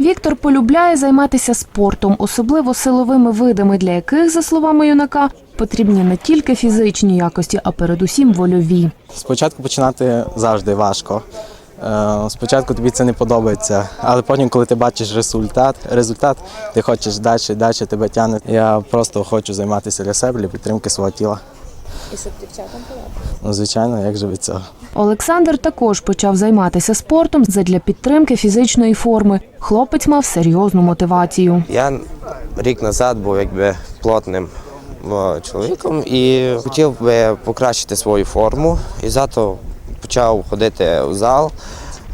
Віктор полюбляє займатися спортом, особливо силовими видами, для яких, за словами юнака, потрібні не тільки фізичні якості, а передусім вольові. Спочатку починати завжди важко. Е, Спочатку тобі це не подобається, але потім, коли ти бачиш результат, результат, ти хочеш далі, далі тебе тягне. Я просто хочу займатися для себе, для підтримки свого тіла. І щоб дівчатам було. Ну, звичайно, як же від цього. Олександр також почав займатися спортом задля підтримки фізичної форми. Хлопець мав серйозну мотивацію. Я рік назад був якби плотним е, чоловіком і хотів би покращити свою форму. І зато почав ходити в зал,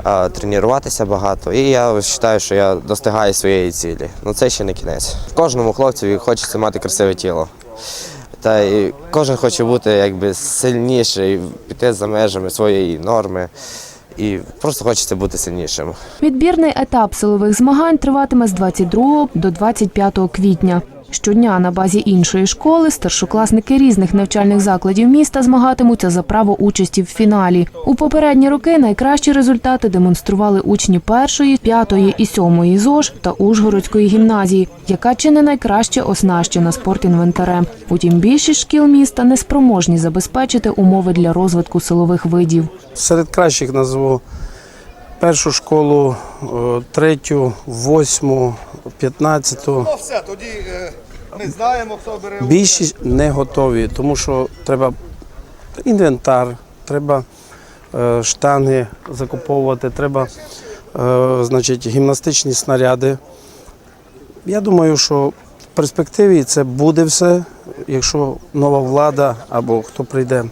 е, тренуватися багато. І я вважаю, що я достигаю своєї цілі. Ну це ще не кінець. Кожному хлопцеві хочеться мати красиве тіло. Та й кожен хоче бути якби сильніший, піти за межами своєї норми. І просто хочеться бути сильнішим. Відбірний етап силових змагань триватиме з 22 до 25 квітня. Щодня на базі іншої школи старшокласники різних навчальних закладів міста змагатимуться за право участі в фіналі. У попередні роки найкращі результати демонстрували учні першої, п'ятої і сьомої ЗОЖ та Ужгородської гімназії, яка чи не найкраще оснащена спортінвентарем. Утім, більшість шкіл міста не спроможні забезпечити умови для розвитку силових видів. Серед кращих назву першу школу, е, третю, восьму, п'ятнадцяту. Ну все, тоді е, ми знаємо, хто бере. Більшість не готові, тому що треба інвентар, треба е, штанги закуповувати, треба е, значить, гімнастичні снаряди. Я думаю, що в перспективі це буде все, якщо нова влада або хто прийде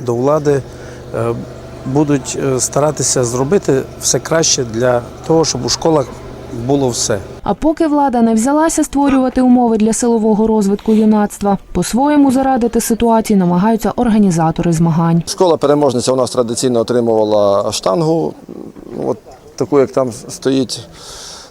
до влади, е, будуть старатися зробити все краще для того, щоб у школах було все. А поки влада не взялася створювати умови для силового розвитку юнацтва, по-своєму зарадити ситуації намагаються організатори змагань. Школа переможниця у нас традиційно отримувала штангу, от таку, як там стоїть.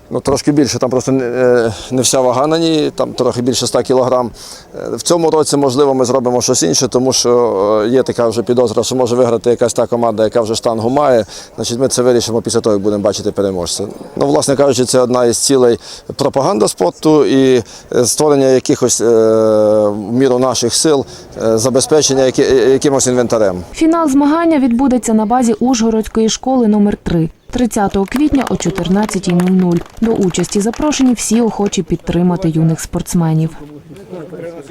Ну, трошки більше, там просто е, не вся вага на ній, там трохи більше 100 кілограм. Е, В цьому році, можливо, ми зробимо щось інше, тому що е, є така вже підозра, що може виграти якась та команда, яка вже штангу має. Значить, ми це вирішимо після того, як будемо бачити переможця. Ну, власне кажучи, це одна із цілей пропаганда спорту і створення якихось в міру наших сил, забезпечення якимось інвентарем. Фінал змагання відбудеться на базі Ужгородської школи номер 3 30 квітня о 14.00. До участі запрошені всі охочі підтримати юних спортсменів.